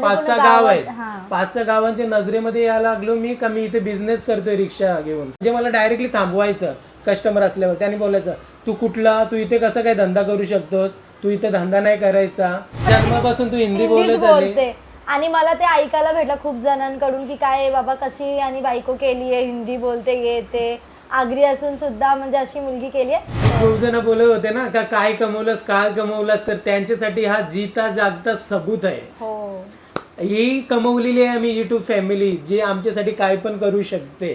पाच सहा गाव आहेत. पाच सहा गावांच्या नजरेमध्ये यायला लागलो मी का मी इथे बिझनेस करतोय रिक्षा घेऊन. म्हणजे मला डायरेक्टली थांबवायचं कस्टमर असल्यावर. त्यांनी बोलायचं तू कुठला? तू इथे कसं काय धंदा करू शकतोस? तू इथे धंदा नाही करायचा. जन्मापासून तू हिंदी बोलत आली. बोलते. आणि मला ते ऐकायला भेटलं खूप जणांकडून की काय बाबा कशी आणि बायको केली आहे हिंदी बोलते येते आगरी असून सुद्धा म्हणजे अशी मुलगी केली आहे. खूप जण बोलत होते ना का काय कमवलंस? काय कमवलंस? तर त्यांच्यासाठी हा जीता जागता सबूत आहे. हो. ही कमवलेली आहे आम्ही युट्यूब फॅमिली जी आमच्यासाठी काय पण करू शकते.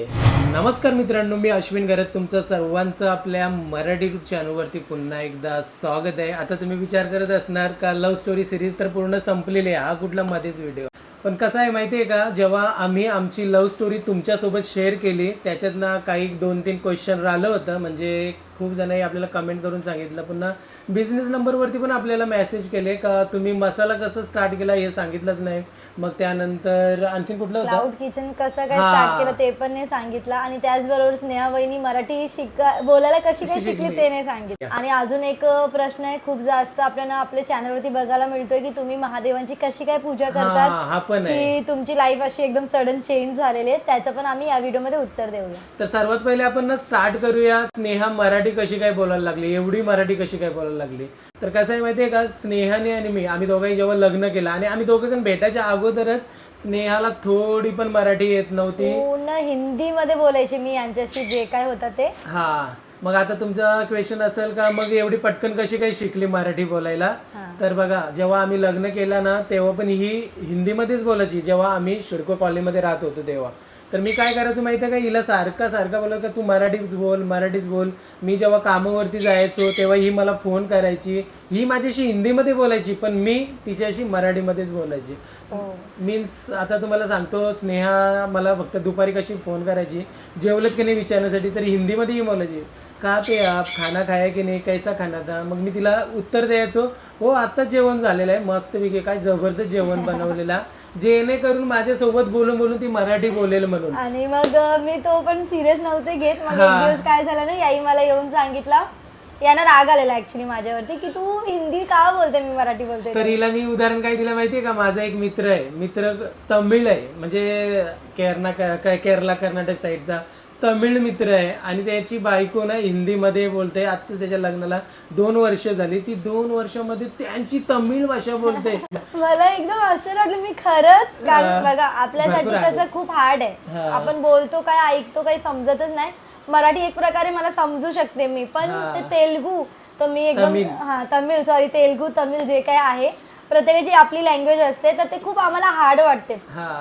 नमस्कार मित्रांनो मी अश्विन गरत तुमचं सर्वांचं आपल्या मराठी युट्यूब चॅनलवरती पुन्हा एकदा स्वागत आहे. आता तुम्ही विचार करत असणार का लव्ह स्टोरी सिरीज तर पूर्ण संपलेली आहे. हा कुठला मध्येच व्हिडिओ पण कसं आहे माहिती आहे का जेव्हा आम्ही आमची लव्ह स्टोरी तुमच्यासोबत शेअर केली त्याच्यातनं काही दोन तीन क्वेश्चन राहिलं होतं. म्हणजे खूप जणांनी आपल्याला कमेंट करून सांगितलं. पुन्हा बिझनेस नंबरवरती पण आपल्याला मेसेज केले का तुम्ही मसाला कसं स्टार्ट केला हे सांगितलंच नाही. मग त्यानंतर आणखीन कुठलं होतं? क्लाउड किचन कसं काय. स्टार्ट केलं ते पण नाही सांगितलं. आणि त्याचबरोबर स्नेहा वहिनी मराठी शिका बोलायला कशी काय शिकली? ते नाही सांगितलं. आणि अजून एक प्रश्न आहे खूप जास्त आपल्याला आपल्या चॅनलवरती बघायला मिळतोय की तुम्ही महादेवांची कशी काय पूजा करतात की तुमची लाईफ अशी एकदम सडन चेंज झालेली आहे. त्याचं पण आम्ही या व्हिडिओमध्ये उत्तर देऊया. तर सर्वात पहिले आपण ना स्टार्ट करूया. स्नेहा मराठी कशी काय बोलायला लागली? एवढी मराठी कशी काय बोलायला लागली? तर कसं आहे माहितीये का? स्नेहाने आणि मी आम्ही दोघंही जेव्हा लग्न केलं आणि आम्ही दोघे जण भेटायच्या अगोदरच स्नेहाला थोडी पण मराठी येत नव्हती. पूर्ण हिंदीमध्ये बोलायचे मी यांच्याशी जे काय होतं ते. हा. मग आता तुमचा क्वेश्चन असेल का? मग एवढी पटकन कशी काय शिकली मराठी बोलायला? तर बघा जेव्हा आम्ही लग्न केलं ना तेव्हा पण ही हिंदीमध्येच बोलायची. जेव्हा आम्ही शिडको कॉलनीमध्ये राहत होतो तेव्हा. तर मी काय करायचो माहिती आहे का? हिला सारखा सारखा बोला का तू मराठीच बोल मराठीच बोल. मी जेव्हा कामावरती जायचो तेव्हा ही मला फोन करायची. ही माझ्याशी हिंदीमध्ये बोलायची पण मी तिच्याशी मराठीमध्येच बोलायची. हो. मीन्स आता तुम्हाला सांगतो स्नेहा मला फक्त दुपारी कशी फोन करायची? जेवलत की नाही विचारण्यासाठी तर हिंदीमध्येही बोलायची. का पे आप खाना खाया की नाही कैसा खाना था? मग मी तिला उत्तर द्यायचो हो आता जेवण झालेलं आहे मस्तपैकी काय जबरदस्त जेवण बनवलेला. जेणेकरून माझ्यासोबत बोलून बोलून ती मराठी बोलेल म्हणून. आणि मग अ, मी तो पण सिरियस नव्हते घेत. मग एक हा. दिवस काय झालं ना याई मला येऊन सांगितला. यांना राग आलेला ऍक्च्युली माझ्यावरती की तू हिंदी का बोलते मी मराठी बोलते तर हिला मी उदाहरण काय दिलं माहितीये का? माझा एक मित्र आहे. मित्र तमिळ आहे. म्हणजे केरला कर्नाटक साईडचा तमिळ मित्र आहे आणि त्याची बायको ना हिंदीमध्ये बोलते आता त्याच्या लग्नाला दोन वर्ष झाली ती दोन वर्षामध्ये त्यांची तमिळ भाषा बोलते मला एकदम आश्चर्य वाटलं मी खरंच कारण बघा आपल्यासाठी भरपूर आहे. कसं खूप हार्ड आहे हा. आपण बोलतो काय ऐकतो काही समजतच नाही मराठी एक प्रकारे मला समजू शकते मी पण हा. ते तेलगू तर मी एकदम तमिळ. हा तमिळ सॉरी तेलगू तमिळ जे काय आहे प्रत्येकाची आपली लँग्वेज असते तर ते खूप आम्हाला हार्ड वाटते.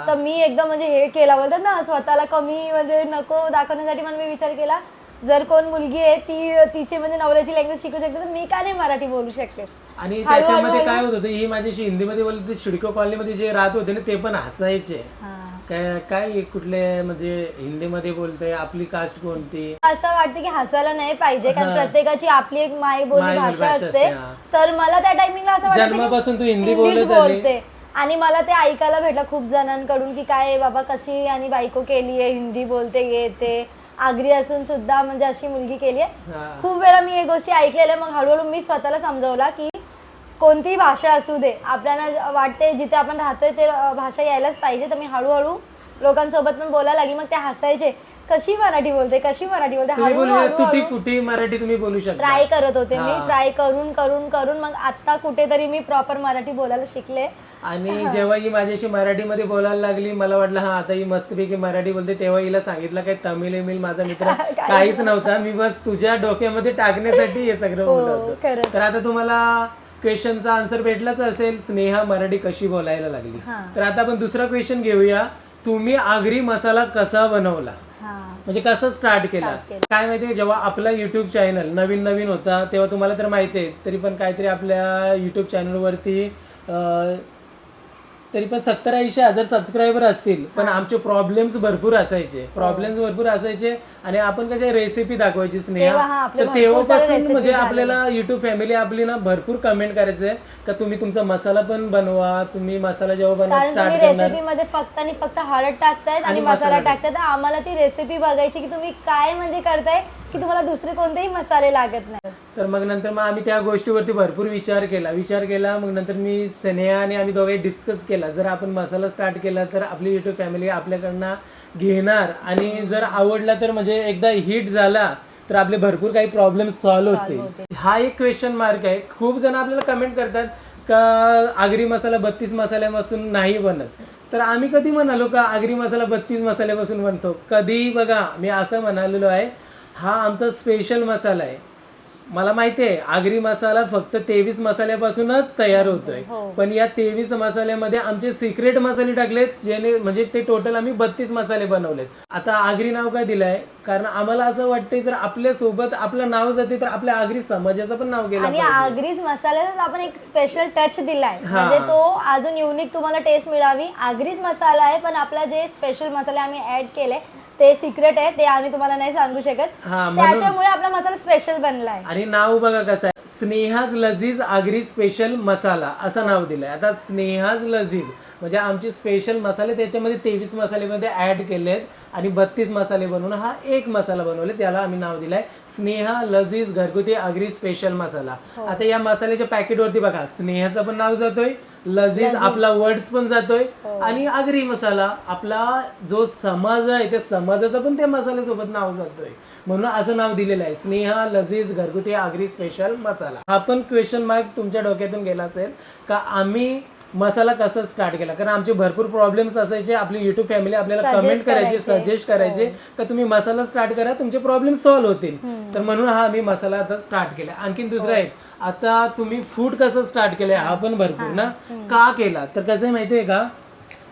तर मी एकदम म्हणजे हे केला. बोलतात ना स्वतःला कमी म्हणजे नको दाखवण्यासाठी मला मी विचार केला. जर कोण मुलगी आहे ती तिची म्हणजे नवऱ्याची लँग्वेज शिकू शकते तर मी का नाही मराठी बोलू शकते? आणि त्याच्यामध्ये काय होत होतं ही माझ्याशी हिंदीमध्ये बोलते शिडको कॉलनीमध्ये जे राहत होते ना ते पण हसायचे. काय काय कुठले म्हणजे हिंदीमध्ये बोलते आपली कास्ट कोणती? असं वाटतं की हसायला नाही पाहिजे कारण प्रत्येकाची आपली एक माय बोली मायबोली भाषा भाषा असते. असते, हा. तर मला त्या टायमिंगला असं वाटतं की जन्मापासून तू हिंदी हिंदीच बोलत आली. बोलते. आणि मला ते ऐकायला भेटलं खूप जणांकडून की काय बाबा कशी आणि बायको केली आहे हिंदी बोलते येते आगरी असून सुद्धा म्हणजे अशी मुलगी केली आहे. हा. खूप वेळा मी हे गोष्टी ऐकलेल्या मग हळूहळू मी स्वतःला समजवला की कोणतीही भाषा असू दे आपल्याला वाटते जिथे आपण राहतोय ते भाषा यायलाच पाहिजे. तर मी हळूहळू लोकांसोबत पण बोलायला लागली. मग ते हसायचे. कशी मराठी बोलते? कशी मराठी बोलते? तुटी फुटी मराठी तुम्ही बोलू शकता. ट्राय करत होते मी. ट्राय करून करून करून. मग आता कुठेतरी मी प्रॉपर मराठी बोलायला शिकले. आणि जेव्हा ही माझ्याशी मराठीमध्ये बोलायला लागली मला वाटलं हा आता ही मस्तपैकी मराठी बोलते. तेव्हा हिला सांगितलं काय तमिळ विमिळ माझा मित्र काहीच नव्हता. मी बस तुझ्या डोक्यामध्ये टाकण्यासाठी हे सगळं बोलत हो, होतो. खरंच. तर आता तुम्हाला क्वेश्चनचा आन्सर भेटलाच असेल. स्नेहा मराठी कशी बोलायला लागली? हा. तर आता आपण दुसरा क्वेश्चन घेऊया. तुम्ही आगरी मसाला कसा बनवला? हा. म्हणजे कसं स्टार्ट केला Start केलं. काय माहितीये जेव्हा आपला युट्यूब चॅनल नवीन नवीन होता तेव्हा तुम्हाला तर माहिती आहे तरी पण काहीतरी आपल्या युट्यूब चॅनलवरती तरी पण सत्तर ऐंशी हजार सबस्क्रायबर असतील. पण आमचे प्रॉब्लेम्स भरपूर असायचे. हो. प्रॉब्लेम्स भरपूर असायचे. आणि आपण कशा रेसिपी दाखवायची तेव्हा हा, स्नेहा आपले तर भरपूर सारे तेव्हापासून recipes म्हणजे. आपल्याला युट्यूब फॅमिली आपली ना भरपूर कमेंट करायचंय का तुम्ही तुमचा मसाला पण बनवा तुम्ही मसाला जेव्हा बनवा कारण तुम्ही स्टार्ट करणार. रेसिपी मध्ये फक्त आणि फक्त हळद टाकतायत आणि आणि मसाला मसाला टाकतायत. आम्हाला ती रेसिपी बघायची की तुम्ही काय म्हणजे करताय की तुम्हाला दुसरे कोणतेही मसाले लागत नाही तर मग नंतर मग आम्ही त्या गोष्टीवरती भरपूर विचार केला. विचार केला मग नंतर मी स्नेहा आणि आम्ही दोघे डिस्कस केला. जर आपण मसाला स्टार्ट केला तर आपली युट्यूब फॅमिली आपल्याकडनं घेणार. आणि जर आवडला तर म्हणजे एकदा हिट झाला तर आपले भरपूर काही प्रॉब्लेम सॉल्व्ह होते हा एक क्वेश्चन मार्क आहे. खूप जण आपल्याला कमेंट करतात का आगरी मसाला बत्तीस मसाल्यापासून नाही बनत. तर आम्ही कधी म्हणालो का आगरी मसाला बत्तीस मसाल्यापासून बनतो? कधीही बघा. मी असं म्हणालेलो आहे हा आमचा स्पेशल मसाला आहे. मला माहिती आहे आगरी मसाला फक्त तेवीस मसाल्यापासूनच तयार होतोय. पण या तेवीस मसाल्यामध्ये आमचे सिक्रेट मसाले टाकलेत जेणे म्हणजे ते टोटल आम्ही बत्तीस मसाले बनवलेत. आता आगरी नाव काय दिलंय? कारण आम्हाला असं वाटतंय जर आपल्यासोबत आपलं नाव जाते तर आपल्या आगरी समाजाचं पण नाव गेलं आणि पाहिजे. आगरीच मसाल्यात आपण एक स्पेशल टच दिलाय. म्हणजे तो अजून युनिक तुम्हाला टेस्ट मिळावी. आगरीच मसाला आहे पण आपला जे स्पेशल मसाले आम्ही ऍड केले ते सिक्रेट आहे ते आम्ही तुम्हाला नाही सांगू शकत. हा म्हणून त्याच्यामुळे आपला मसाला स्पेशल बनलाय. आणि नाव बघा कसं आहे. स्नेहाज लजीज आगरी स्पेशल मसाला असं नाव दिलंय. आता स्नेहाज लजीज म्हणजे आमचे स्पेशल मसाले त्याच्यामध्ये तेवीस मसालेमध्ये ऍड केलेत आणि बत्तीस मसाले बनवून हा एक मसाला बनवले त्याला आम्ही नाव दिलंय. स्नेहा लजीज घरगुती आगरी स्पेशल मसाला. आता या मसाल्याच्या पॅकेटवरती बघा स्नेहाचं पण नाव जातोय लजीज आपला वर्ड्स पण जातोय आणि आगरी मसाला आपला जो समाज आहे त्या समाजाचं पण त्या मसाल्यासोबत नाव जातोय. म्हणून असं नाव दिलेलं आहे स्नेहा लजीज घरगुती आगरी स्पेशल मसाला. हा पण क्वेश्चन मार्क तुमच्या डोक्यातून गेला असेल का आम्ही मसाला कसा स्टार्ट केला? कारण आमचे भरपूर प्रॉब्लेम्स असायचे. आपली युट्यूब फॅमिली आपल्याला Suggest कमेंट करायचे करायचे. हो. सजेस्ट करायचे का तुम्ही मसाला स्टार्ट करा तुमचे प्रॉब्लेम सॉल्व्ह होतील. तर म्हणून हा आम्ही मसाला आता स्टार्ट केला. आणखीन दुसरा हो. एक आता तुम्ही फूड कसं स्टार्ट केलंय हा पण भरपूर ना? का केला? तर कसं आहे माहितीये का?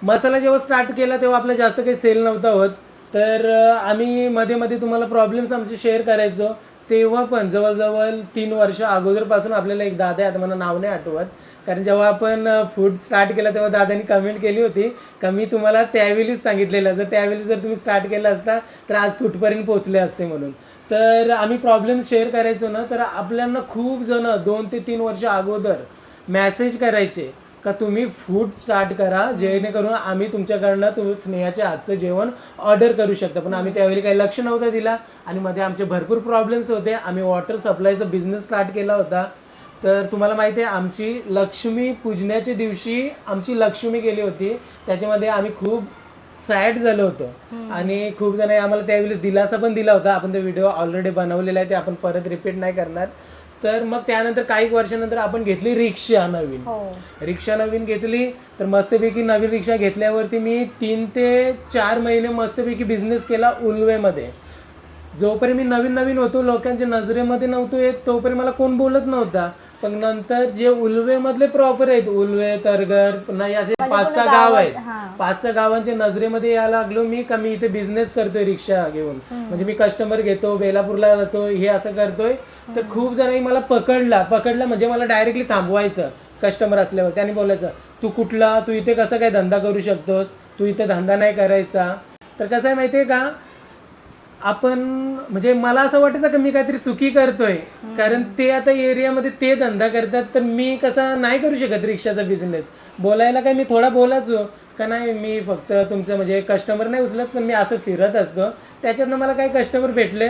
मसाला जेव्हा स्टार्ट केला तेव्हा आपला जास्त काही सेल नव्हता होत. तर अं, आम्ही मध्ये मध्ये तुम्हाला प्रॉब्लेम्स आमचे शेअर करायचो. तेव्हा पण जवळजवळ तीन वर्ष अगोदरपासून आपल्याला एक दादा आहे आता मला नाव नाही आठवत. कारण जेव्हा आपण फूड स्टार्ट केला तेव्हा दादानी कमेंट केली होती. का मी तुम्हाला त्यावेळीच सांगितलेलं जर त्यावेळी जर तुम्ही स्टार्ट केला असता तर आज कुठपर्यंत पोहोचले असते म्हणून. तर आम्ही प्रॉब्लेम शेअर करायचो ना तर आपल्याला खूप जण दोन ते तीन वर्ष अगोदर मॅसेज करायचे. का तुम्ही फूड स्टार्ट करा जेणेकरून आम्ही तुमच्याकडनं तुम्ही स्नेहाचे हातचं जेवण ऑर्डर करू शकता. पण आम्ही त्यावेळी काही लक्ष नव्हता दिला आणि मध्ये आमचे भरपूर प्रॉब्लेम्स होते. आम्ही वॉटर सप्लायचा बिझनेस स्टार्ट केला होता. तर तुम्हाला माहिती आहे आमची लक्ष्मी पूजण्याच्या दिवशी आमची लक्ष्मी गेली होती. त्याच्यामध्ये आम्ही खूप सॅड झालो होतो. आणि खूप जण आम्हाला त्यावेळेस दिलासा पण दिला होता. आपण ते व्हिडिओ ऑलरेडी बनवलेला आहे ते आपण परत रिपीट नाही करणार. तर मग त्यानंतर काही वर्षानंतर आपण घेतली रिक्षा नवीन. हो. रिक्षा नवीन घेतली तर मस्तपैकी नवीन रिक्षा घेतल्यावरती मी तीन ते चार महिने मस्तपैकी बिझनेस केला उल्वेमध्ये. जोपर्यंत मी नवीन नवीन होतो लोकांच्या नजरेमध्ये नव्हतो येत तोपर्यंत मला कोण बोलत नव्हता. पण नंतर जे उल्वेमधले प्रॉपर आहेत उल्वे तरगर नाही असे पाच सहा गाव आहेत. पाच सहा गावांच्या नजरेमध्ये यायला लागलो मी का मी इथे बिझनेस करतोय रिक्षा घेऊन. म्हणजे मी कस्टमर घेतो बेलापूरला जातो हे असं करतोय. तर खूप जणांनी मला पकडला. पकडला म्हणजे मला डायरेक्टली थांबवायचं कस्टमर असल्यावर. त्यांनी बोलायचं तू कुठला? तू इथे कसं काय धंदा करू शकतोस? तू इथे धंदा नाही करायचा. तर कसं आहे माहितीये का? आपण म्हणजे मला असं वाटायचं की मी काहीतरी चुकी करतोय. कारण ते आता एरियामध्ये ते धंदा करतात तर मी कसा नाही करू शकत रिक्षाचा बिझनेस बोलायला काय मी थोडा बोलायचो का नाही मी फक्त तुमचं म्हणजे कस्टमर नाही उचलत पण मी असं फिरत असतो. त्याच्यातनं मला काही कस्टमर भेटले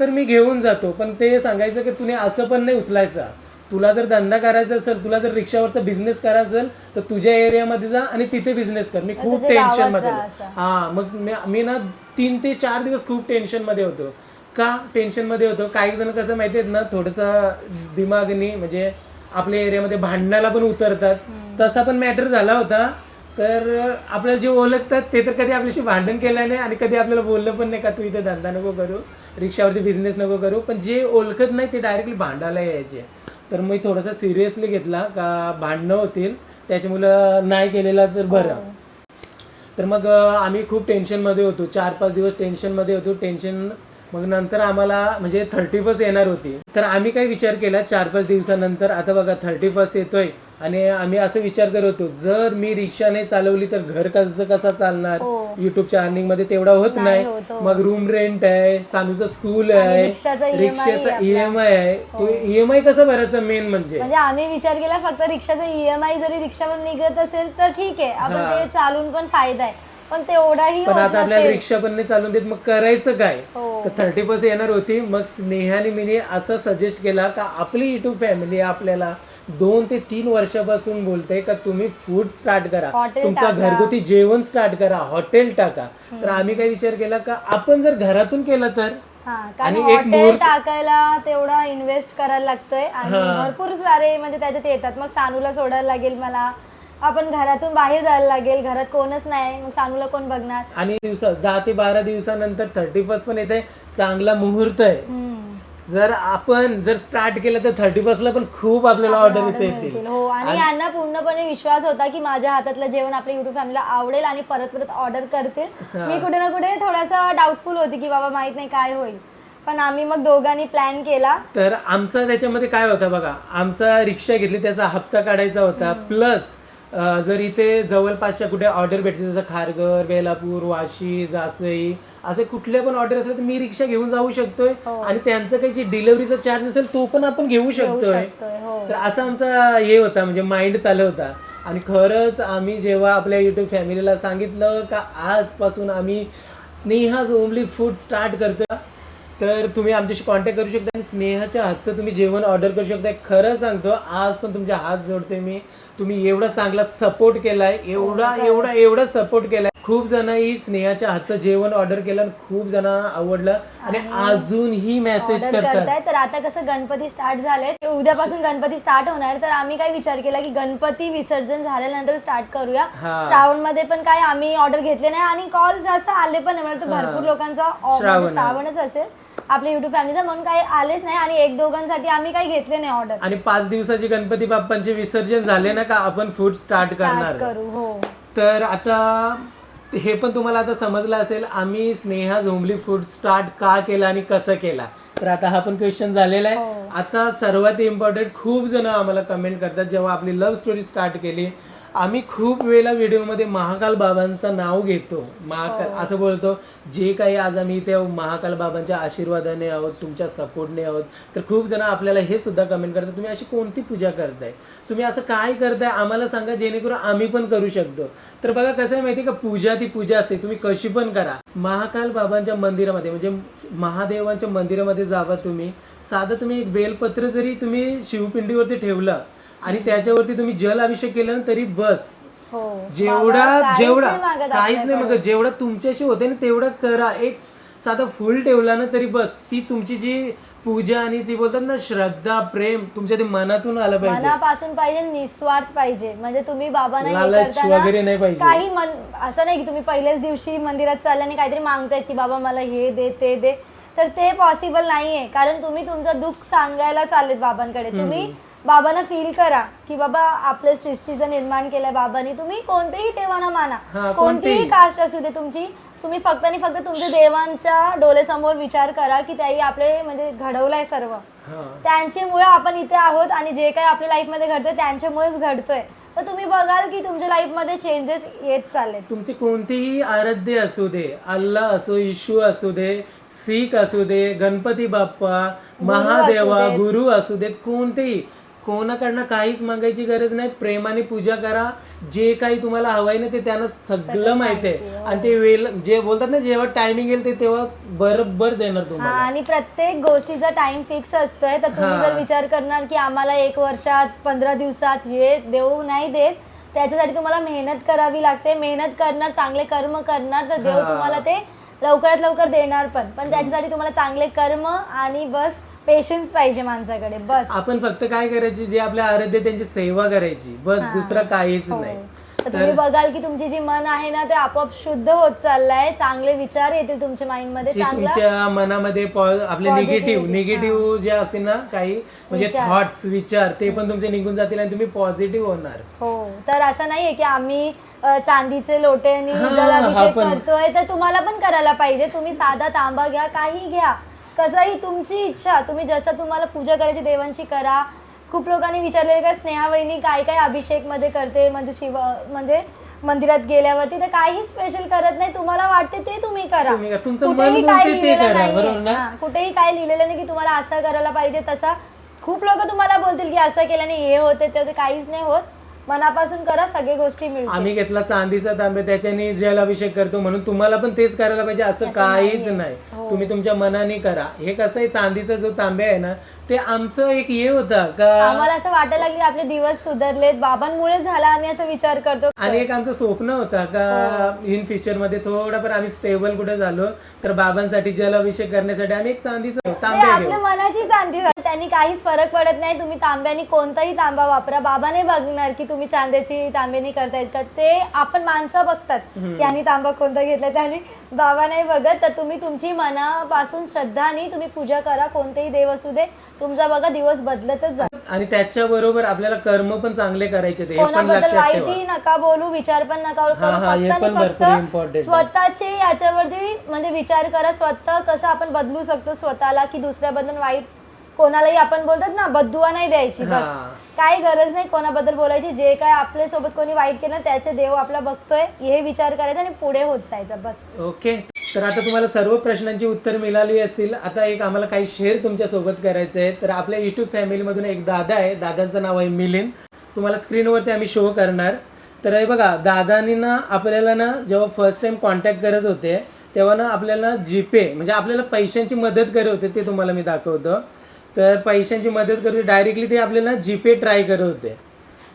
तर मी घेऊन जातो. पण ते सांगायचं की तुने असं पण नाही उचलायचा. तुला जर धंदा करायचा असेल तुला जर रिक्षावरचा बिझनेस करायचा असेल तर तुझ्या एरियामध्ये जा आणि तिथे बिझनेस कर. मी खूप तुझ्या टेन्शन गावात मध्ये जा होतो. असं. हा मग मी मी ना तीन ते चार दिवस खूप टेन्शनमध्ये होतो. का टेन्शनमध्ये होतो? काही जण कसं माहिती आहेत ना थोडंसं दिमागनी म्हणजे आपल्या एरियामध्ये भांडणाला पण उतरतात. तसा पण मॅटर झाला होता. तर आपल्याला जे ओळखतात ते तर कधी आपल्याशी भांडण केलं नाही आणि कधी आपल्याला बोललं पण नाही का तू इथे धंदा नको करू रिक्षावरती बिझनेस नको करू. पण जे ओळखत नाही ते डायरेक्टली भांडायला यायचे. तर मी थोडासा सिरियसली घेतला का भांडणं होतील. त्याच्यामुळं नाही केलेला तर बरं. तर मग आम्ही खूप टेन्शनमध्ये होतो. चार पाच दिवस टेन्शनमध्ये होतो. टेन्शन मग नंतर आम्हाला म्हणजे थर्टी फर्स्ट येणार होती. तर आम्ही काय विचार केला चार पाच दिवसानंतर आता बघा थर्टी फर्स्ट येतोय. आणि आम्ही असं विचार करत होतो जर मी रिक्षा नाही चालवली तर घर कसं कसं चालणार हो. युट्यूबच्या अर्निंगमध्ये तेवढा होत नाही नाही होत, हो. मग रूम रेंट आहे सानूचं स्कूल आहे रिक्षाचा EMI रिक्षाचा आपला. ईएमआय आहे तो ईएमआय कसं भरायचं मेन म्हणजे म्हणजे आम्ही विचार केला फक्त रिक्षाचा ईएमआय जरी रिक्षावर निघत असेल तर ठीक आहे आपण हा. ते चालून पण फायदा आहे पण तेवढाही पण होत आता आपल्याला नसेल. रिक्षा पण नाही चालून देत मग करायचं काय हो. तर थर्टी पर्सेंट येणार होती मग स्नेहाने मिनी असं सजेस्ट केला का आपली युट्यूब फॅमिली आपल्याला दोन ते तीन वर्षापासून बोलते का तुम्ही फूड स्टार्ट करा. तुमचा. घरगुती जेवण स्टार्ट करा हॉटेल टाका. तर आम्ही काय विचार केला का आपण जर घरातून केलं तर? हा आणि एक हॉटेल टाकायला तेवढा इन्व्हेस्ट करायला लागतोय आणि भरपूर सारे म्हणजे त्याच्यात येतात. मग सानूला सोडायला लागेल मला. आपण घरातून बाहेर जायला लागेल. घरात कोणच नाही. मग सानूला कोण बघणार? आणि दिवसा दहा ते बारा दिवसानंतर थर्टी फर्स्ट पण येते चांगला मुहूर्त आहे. जर आपण जर स्टार्ट केलं तर थर्टी ला पण खूप आपल्याला ऑर्डर येतील. हो आणि यांना पूर्णपणे विश्वास होता की माझ्या हातातलं जेवण आपल्या युट्यूब फॅमिलीला आवडेल आणि परत परत ऑर्डर करतील. मी कुठे ना कुठे थोडासा डाऊटफुल होती की बाबा माहीत नाही काय होईल. पण आम्ही मग दोघांनी प्लॅन केला. तर आमचा त्याच्यामध्ये काय होता बघा आमचा रिक्षा घेतली त्याचा हप्ता काढायचा होता प्लस जर इथे जवळपासच्या कुठे ऑर्डर भेटते जसं खारघर बेलापूर वाशी जासई असे कुठले पण ऑर्डर असले तर मी रिक्षा घेऊन जाऊ शकतोय. आणि त्यांचं काही जे डिलिव्हरीचा चार्ज असेल तो पण आपण घेऊ शकतोय. हो. तर असा आमचा हे होता म्हणजे माइंड चालू होता आणि खरंच आम्ही जेव्हा आपल्या युट्यूब फॅमिलीला सांगितलं का आजपासून आम्ही स्नेहाज ओमली फूड स्टार्ट करतो तर तुम्ही आमच्याशी कॉन्टॅक्ट करू शकता आणि स्नेहाच्या हातचं तुम्ही जेवण ऑर्डर करू शकता खरं सांगतो आज पण तुमच्या हात जोडते मी. तुम्ही एवढा चांगला सपोर्ट केलाय एवढा एवढा एवढा सपोर्ट केलाय. खूप जणांनी स्नेहाच्या हातचं जेवण ऑर्डर केलं आणि खूप जणांना आवडलं आणि अजूनही मेसेज ऑर्डर करतात. करताय तर आता कसं गणपती स्टार्ट झाले उद्यापासून गणपती स्टार्ट होणार. तर आम्ही काय विचार केला की गणपती विसर्जन झाल्यानंतर स्टार्ट करूया. हा. श्रावणमध्ये पण काय आम्ही ऑर्डर घेतले नाही आणि कॉल जास्त आले पण नाही. तर भरपूर लोकांचा ऑ- म्हणजे श्रावण. श्रावणच असेल. आपल्या युट्यूब फॅमिलीचा म्हणून काही आलेच नाही आणि एक दोघांसाठी आम्ही काही घेतले नाही ऑर्डर आणि पाच दिवसाचे गणपती बाप्पांचे विसर्जन झाले ना का आपण फूड स्टार्ट करणार. करू हो. तर आता हे पण तुम्हाला आता समजलं असेल आम्ही स्नेहा झोंबली फूड स्टार्ट का केला आणि कसं केला? तर आता हा पण क्वेश्चन झालेला आहे. हो. आता सर्वात इम्पॉर्टंट खूप जण आम्हाला कमेंट करतात जेव्हा आपली लव्ह स्टोरी स्टार्ट केली आम्ही खूप वेळेला व्हिडिओमध्ये महाकाल बाबांचं नाव घेतो. महाकाल हो. असं बोलतो जे काही आज आम्ही इथे महाकाल बाबांच्या आशीर्वादाने आहोत तुमच्या सपोर्टने आहोत. तर खूप जण आपल्याला हे सुद्धा कमेंट करतात तुम्ही अशी कोणती पूजा करताय? तुम्ही असं काय करताय? आम्हाला सांगा जेणेकरून आम्ही पण करू शकतो. तर बघा कसं आहे माहिती का? पूजा ती पूजा असते तुम्ही कशी पण करा. महाकाल बाबांच्या मंदिरामध्ये म्हणजे महादेवांच्या मंदिरामध्ये जावा तुम्ही. साधं तुम्ही एक बेलपत्र जरी तुम्ही शिवपिंडीवरती ठेवलं आणि त्याच्यावरती तुम्ही जल अभिषेक केला ना तरी बस. हो. जेवढा जेवढा काहीच नाही. मग जेवढा तुमच्याशी होते ना तेवढं करा. एक साधा फुल ठेवला ना तरी बस. ती तुमची जी पूजा आणि ती बोलतात ना श्रद्धा प्रेम तुमच्या ते मनातून आलं पाहिजे. मनापासून पाहिजे निस्वार्थ पाहिजे. म्हणजे तुम्ही बाबांना लालच करताना वगैरे नाही पाहिजे. काही मन असं नाही की तुम्ही पहिल्याच दिवशी मंदिरात चालले आणि काहीतरी मागतायत की बाबा मला हे दे ते दे. तर ते पॉसिबल नाहीये. कारण तुम्ही तुमचं दुःख सांगायला चाललेत बाबांकडे. तुम्ही बाबांना फील करा की बाबा आपल्या सृष्टीचं निर्माण केलंय बाबांनी. तुम्ही कोणतेही देवाना माना. कोणतेही. कास्ट असू दे तुमची. तुम्ही फक्त आणि फक्त तुमच्या देवांच्या डोळ्यासमोर विचार करा की त्याही आपले म्हणजे घडवलंय सर्व. त्यांच्यामुळे आपण इथे आहोत आणि जे काही आपल्या लाईफमध्ये घडतंय त्यांच्यामुळेच घडतोय. तर तुम्ही बघाल की तुमच्या लाईफमध्ये चेंजेस येत चाललेत. तुमचे कोणतेही आराध्य असू दे अल्ला असो इशू असू दे सीख असू दे गणपती बाप्पा महादेवा. गुरु असू देत कोणतेही. कोणाकडनं काहीच मागायची गरज नाही. प्रेमाने पूजा करा. जे काही तुम्हाला हवंय ना ते त्यांना सगळं माहिती आहे. आणि ते वेळ जे बोलतात ना जेव्हा टायमिंग येईल ते तेव्हा बरोबर देणार हा तुम्हाला. आणि प्रत्येक गोष्टीचा टाइम फिक्स असतोय. तर तुम्ही हा. जर विचार करणार की आम्हाला एक वर्षात पंधरा दिवसात हे देऊ नाही देत त्याच्यासाठी तुम्हाला मेहनत करावी लागते. मेहनत करणार चांगले कर्म करणार तर देव हा. तुम्हाला ते लवकरात लवकर देणार पण. पण त्याच्यासाठी तुम्हाला चांगले कर्म आणि बस पेशन्स पाहिजे माणसाकडे बस. आपण फक्त काय करायची जे आपल्या आराध्य त्यांची सेवा करायची बस दुसरं काहीच हो. नाही. तर तुम्ही बघाल की तुमची जी मन आहे ना ते आपोआप शुद्ध होत चाललंय चांगले विचार येतील तुमच्या माइंडमध्ये जे चांगला तुमच्या मनामध्ये पॉ- आपले Positivity, निगेटिव्ह निगेटिव्ह जे असतील ना काही म्हणजे विचार. थॉट्स विचार ते पण तुमचे निघून जातील आणि तुम्ही पॉझिटिव्ह होणार. हो. तर असं नाहीये की आम्ही अ, चांदीचे लोटे आणि हा. करतोय तर तुम्हाला पण करायला पाहिजे. तुम्ही साधा तांबा घ्या काही घ्या. कसंही तुमची इच्छा तुम्ही जसं तुम्हाला पूजा करायची देवांची करा. खूप लोकांनी विचारले का स्नेहा वहिनी काय काय अभिषेकमध्ये करते म्हणजे शिव म्हणजे मंदिरात गेल्यावरती तर काही स्पेशल करत नाही तुम्हाला वाटते ते तुम्ही करा. कुठेही काय लिहिलेलं करा, नाहीये. बरोबर ना? हा, कुठेही काय लिहिलेलं नाही की तुम्हाला असं करायला पाहिजे तसा. खूप लोक तुम्हाला बोलतील की असं केल्याने हे होते ते काहीच नाही होत. मनापासून करा सगळी गोष्टी मिळतील आम्ही घेतला चांदीचा तांबे त्याच्याने जलाभिषेक करतो म्हणून तुम्हाला पण तेच करायला पाहिजे असं काहीच. नाही हो. तुम्ही तुमच्या मनाने करा हे कसं आहे चांदीचा जो तांबे आहे ना ते आमचं एक हे होता का आम्हाला असं वाटायला लागले आपले दिवस सुधारलेत बाबांमुळे झाला आम्ही असं विचार करतो. आणि एक आमचं स्वप्न होतं का इन फ्युचरमध्ये थोडाफार आम्ही स्टेबल कुठे झालो तर बाबांसाठी जलाभिषेक करण्यासाठी आम्ही एक चांदीचा घेऊ आपल्या मनाची शांती झाली. त्यांनी काहीच फरक पडत नाही. तुम्ही तांब्यानी कोणताही तांबा वापरा. बाबा नाही बघणार की तुम्ही चांद्याची तांब्यानी करतायत का? ते आपण माणसं बघतात. यांनी तांबा कोणता घेतला त्यांनी बाबा नाही बघत तर तुम्ही तुमची मनापासून श्रद्धानी तुम्ही पूजा करा. कोणतेही देव असू दे. तुमचा बघा दिवस बदलतच जा आणि त्याच्याबरोबर आपल्याला कर्म पण चांगले करायचे ते हे पण कोणाबद्दल लक्षात ठेवा वाईटही नका बोलू विचार पण नका करू. हा, हा, हे फक्त पण आणि भरपूर important फक्त आहे. स्वतःचे याच्यावरती म्हणजे विचार करा स्वतः कसं आपण बदलू शकतो स्वतःला की दुसऱ्याबद्दल वाईट कोणालाही आपण बोलतात ना बदुआ नाही द्यायची बस हा. काही गरज नाही कोणाबद्दल बोलायची जे काय आपल्यासोबत कोणी वाईट केलं त्याचे देव आपला बघतोय हे विचार करायचा आणि पुढे होत जायचं बस ओके तर आता तुम्हाला सर्व प्रश्नांची उत्तर मिळाली असतील आता एक आम्हाला काही शेअर तुमच्यासोबत करायचं आहे तर आपल्या युट्यूब फॅमिलीमधून एक दादा आहे. दादांचं नाव आहे मिलिंद. तुम्हाला स्क्रीनवरती आम्ही शो करणार. तर हे बघा दादानी ना आपल्याला ना जेव्हा फर्स्ट टाइम कॉन्टॅक्ट करत होते तेव्हा ना आपल्याला जीपे म्हणजे आपल्याला पैशांची मदत करत होते ते तुम्हाला मी दाखवतो. तर पैशांची मदत करत होते डायरेक्टली ते आपल्याला जीपे ट्राय करत होते.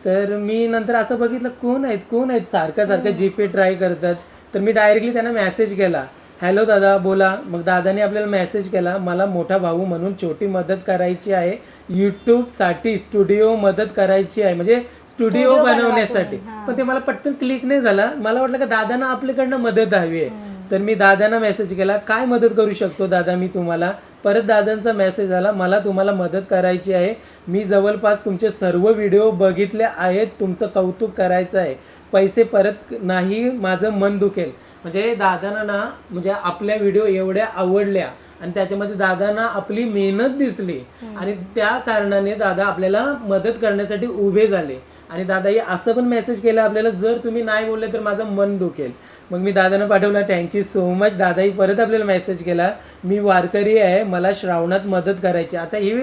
तर मी नंतर असं बघितलं कोण आहेत कोण आहेत? सारखं सारखं जीपे ट्राय करतात. तर मी डायरेक्टली त्यांना मेसेज केला. हॅलो दादा बोला. मग दादाने आपल्याला मेसेज केला मला मोठा भाऊ म्हणून छोटी मदत करायची आहे. यूट्यूबसाठी स्टुडिओ मदत करायची आहे. म्हणजे स्टुडिओ बनवण्यासाठी. पण ते मला पटकन क्लिक नाही झाला. मला वाटलं का दादांना आपल्याकडनं मदत हवी आहे. तर मी दादांना मेसेज केला काय मदत करू शकतो दादा मी तुम्हाला? परत दादांचा मेसेज आला मला तुम्हाला मदत करायची आहे. मी जवळपास तुमचे सर्व व्हिडिओ बघितले आहेत. तुमचं कौतुक करायचं आहे. पैसे परत नाही माझं मन दुखेल. म्हणजे दादांना ना म्हणजे आपल्या व्हिडिओ एवढ्या आवडल्या आणि त्याच्यामध्ये दादांना आपली मेहनत दिसली. आणि त्या कारणाने दादा आपल्याला मदत करण्यासाठी उभे झाले. आणि दादाही असं पण मेसेज केला आपल्याला जर तुम्ही नाही बोलले तर माझं मन दुखेल. मग मी दादानं पाठवला थँक्यू सो मच दादाही परत आपल्याला मेसेज केला मी वारकरी आहे मला श्रावणात मदत करायची आता ही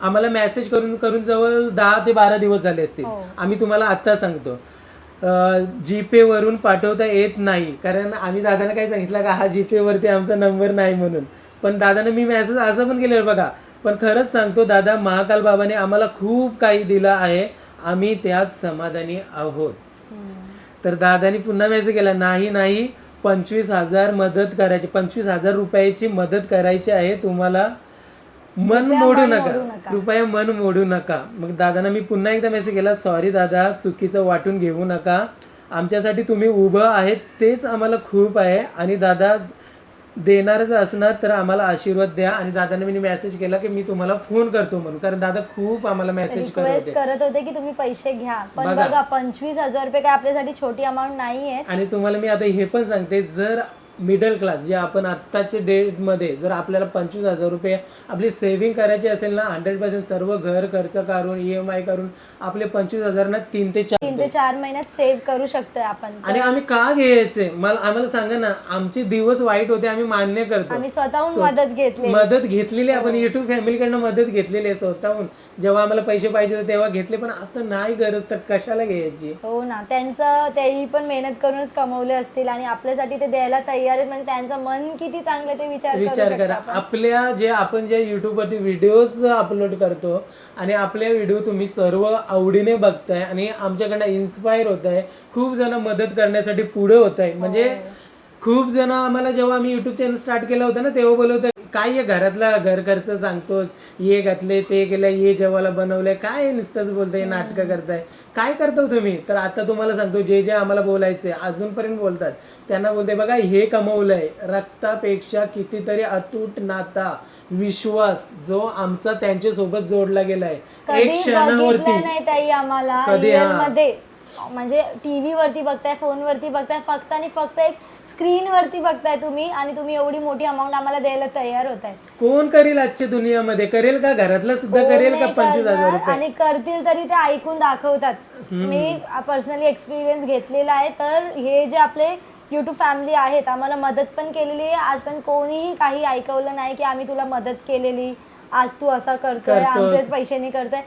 आम्हाला मेसेज करून करून जवळ दहा ते बारा दिवस झाले असतील. हो. आम्ही तुम्हाला आत्ता सांगतो. जीपे वरून पाठवता येत नाही. कारण आम्ही दादाने काय सांगितलं का हा जीपे वरती आमचा नंबर नाही म्हणून. पण दादाने मी मेसेज असं पण केलेलं बघा. पण खरंच सांगतो दादा महाकाल बाबाने आम्हाला खूप काही दिलं आहे. आम्ही त्यात समाधानी आहोत. तर दादानी पुन्हा मेसेज केला नाही नाही पंचवीस हजार मदत करायची पंचवीस हजार रुपयाची मदत करायची आहे तुम्हाला मन मोडू नका. कृपया मन मोडू नका. मग दादांना मी पुन्हा एकदा मेसेज केला सॉरी दादा चुकीचं वाटून घेऊ नका. आमच्यासाठी तुम्ही उभं आहेत तेच आम्हाला खूप आहे. आणि दादा देणारच असणार तर आम्हाला आशीर्वाद द्या. आणि दादाने मी मेसेज केला की मी तुम्हाला फोन करतो म्हणून. कारण दादा खूप आम्हाला मेसेज करत रिक्वेस्ट होते. करत होते की तुम्ही पैसे घ्या. पण. बघा. पंचवीस हजार रुपये काय आपल्यासाठी छोटी अमाऊंट नाही आहे आणि तुम्हाला मी आता हे पण सांगते जर मिडल क्लास जे आपण आत्ताच्या डेटमध्ये जर आपल्याला पंचवीस हजार रुपये आपली सेव्हिंग करायची असेल ना हंड्रेड पर्सेंट सर्व घर खर्च करून ई एम आय करून आपले पंचवीस हजार ना तीन ते चार तीन ते चार महिन्यात सेव्ह करू शकतोय आपण आणि आम्ही का घ्यायचे? मला आम्हाला सांगा ना आमचे दिवस वाईट होते आम्ही मान्य करतो. आम्ही स्वतःहून मदत घेतली मदत घेतलेली आपण युट्यूब फॅमिलीकडनं मदत घेतलेली आहे स्वतःहून. जेव्हा आम्हाला पैसे पाहिजे होते तेव्हा घेतले पण आता नाही गरज तर कशाला घ्यायची? हो ना. त्यांचं तेही पण मेहनत करूनच कमवले असतील आणि आपल्यासाठी ते द्यायला तयार आहेत म्हणजे त्यांचं मन किती चांगलं ते विचार करू विचार शकता करा. आपण. आपल्या जे आपण जे YouTube वरती व्हिडिओज अपलोड करतो आणि आपल्या व्हिडिओ तुम्ही सर्व आवडीने बघताय आणि आमच्याकडनं इन्स्पायर होत आहे खूप जण मदत करण्यासाठी पुढे होत आहे म्हणजे खूप जण आम्हाला जेव्हा आम्ही युट्यूब चॅनल स्टार्ट केलं होतं ना तेव्हा बोलत होतं काय आहे घरातला घर खर्च सांगतोस? हे घातले ते केलं हे जेवायला बनवलंय काय नुसतंच बोलताय नाटकं करताय? काय करतो तुम्ही? तर आता तुम्हाला सांगतो जे जे आम्हाला बोलायचे अजूनपर्यंत बोलतात. त्यांना बोलते बघा हे कमवलंय. रक्तापेक्षा कितीतरी अतूट नाता विश्वास जो आमचा त्यांच्यासोबत जोडला गेलाय. एक क्षणावरती बघितलं नाही ताई आम्हाला कधी, हा. म्हणजे टीव्ही वरती बघताय फोन वरती बघताय फक्त आणि फक्त एक स्क्रीन वरती बघताय तुम्ही आणि तुम्ही एवढी मोठी अमाऊंट आम्हाला द्यायला तयार होताय. कोण करेल आजच्या दुनियामध्ये? करेल का घरातलं सुद्धा? करेल का पंचवीस हजार रुपये? आणि करतील तरी ते ऐकून दाखवतात. मी पर्सनली एक्सपिरियन्स घेतलेला आहे. तर हे जे आपले युट्यूब फॅमिली आहेत आम्हाला मदत पण केलेली आहे. आज पण कोणीही काही ऐकवलं नाही की आम्ही तुला मदत केलेली. आज तू असं करतोय करतोस. आमचेच पैशाने करतोय.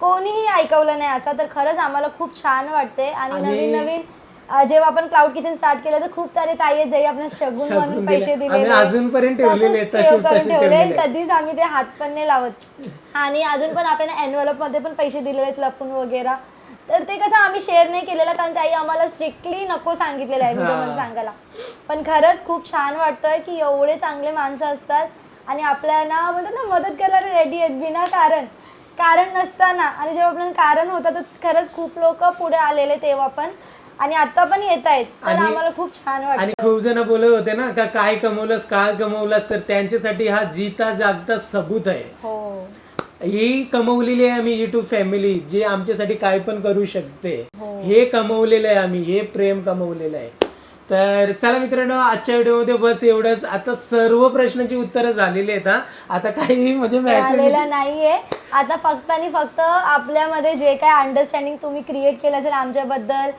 कोणीही ऐकवलं नाही असं तर खरंच आम्हाला खूप छान वाटते आणि आणि- नवीन नवीन अं, जेव्हा आपण क्लाउड किचन स्टार्ट केलं तर खूप सारे ताई आहेत ज्याही आपण शगुन शगुन म्हणून दिले. पैसे आम्ही दिलेले अजूनपर्यंत ठेवलेले आहेत, तसेच तसेच- save करून तसेच ठेवले ठेवलेले आहेत. कधीच आम्ही ते हात पण नाही लावत. आणि अजून पण आपल्याला एनव्हलपमध्ये पण पैसे दिलेले आहेत लपून वगैरे. तर ते कसं आम्ही शेअर नाही केलेलं कारण ताई आम्हाला स्ट्रिक्टली नको सांगितलेलं आहे व्हिडिओमध्ये हा. सांगायला. पण खरंच खूप छान वाटतंय की एवढे चांगले माणसं असतात आणि आपल्याला म्हणतात ना मदत करायला रेडी आहेत बिना कारण. कारण नसताना आणि जेव्हा आपल्याला कारण होतं तर खरंच खूप लोक पुढे आलेले तेव्हा पण आणि आता पण येत आहेत तर आणि- आम्हाला खूप छान वाटतं. आणि खूप जण बोलत होते ना का काय कमवलंस काय कमवलंस तर त्यांच्यासाठी हा जीता जागता सबूत आहे. हो. ही कमवलेली आहे आम्ही युट्यूब फॅमिली जे आमच्यासाठी काय पण करू शकते. हो. हे कमवलेलं आहे आम्ही हे प्रेम कमवलेलं आहे. तर चला मित्रांनो आजच्या व्हिडिओमध्ये बस एवढंच. आता सर्व प्रश्नांची उत्तरं झालेली आहेत आता काही म्हणजे मेसेज नाहीये. आता फक्त आणि फक्त आपल्यामध्ये जे काय अंडरस्टँडिंग तुम्ही क्रिएट केलं असेल आमच्याबद्दल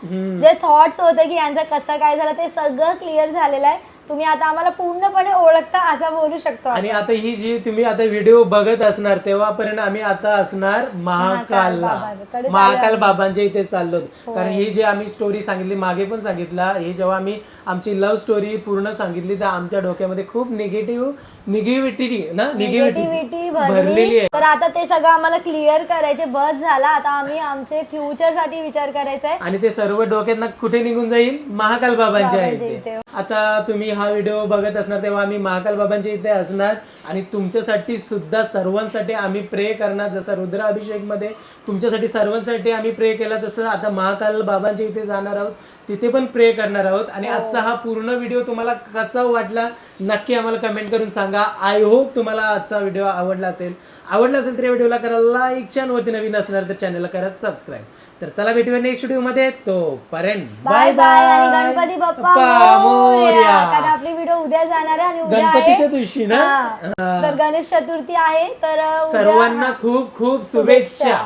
जे थॉट्स होते की यांचा कसं काय झालं ते सगळं क्लिअर झालेलं आहे. तुम्ही आता आम्हाला पूर्णपणे ओळखता असं बोलू शकतो आणि आता ही जी तुम्ही आता व्हिडिओ बघत असणार तेव्हापर्यंत आम्ही आता असणार महाकालला बाबांकडे महाकाल बाबांच्या इथे चाललो. कारण ही जी आम्ही स्टोरी सांगितली मागे पण सांगितला हे जेव्हा आम्ही आमची लव्ह स्टोरी पूर्ण सांगितली तर आमच्या डोक्यामध्ये खूप निगेटिव्ह निगेटिव्हिटी ना निगेटिव्हिटी भरलेली भरली. आहे. तर आता ते सगळं आम्हाला क्लिअर करायचे बस झाला. आता आम्ही आमचे फ्युचरसाठी विचार करायचा. आहे आणि ते सर्व डोक्यात कुठे निघून जाईल? महाकाल बाबांच्या बाबांच्या इथे. इथे. आता तुम्ही हा व्हिडिओ बघत असणार तेव्हा आम्ही महाकाल बाबांच्या इथे असणार. आणि तुमच्यासाठी सुद्धा सर्वांसाठी आम्ही प्रे करणार जसं रुद्राभिषेकमध्ये तुमच्यासाठी सर्वांसाठी आम्ही प्रे केला तसं आता महाकाल बाबांच्या इथे जाणार आहोत. तिथे पण प्रे करणार आहोत. आणि आजचा हा पूर्ण व्हिडिओ तुम्हाला कसा वाटला नक्की आम्हाला कमेंट करून सांगा. आय होप तुम्हाला आजचा व्हिडिओ आवडला असेल. आवडला असेल तर या व्हिडिओला करा लाईक चॅनलवरती नवीन असणार तर चॅनलला करा सबस्क्राईब तर चला भेटूया नेक्स्ट व्हिडिओमध्ये तो पर्यंत बाय बाय आणि गणपती बाप्पा मोरया. कारण आपली व्हिडिओ उद्या जाणार आहे आणि उद्या गणपतीच्या आहे. दिवशी ना? हा. तर गणेश चतुर्थी आहे तर अ, उद्या सर्वांना खूप खूप शुभेच्छा.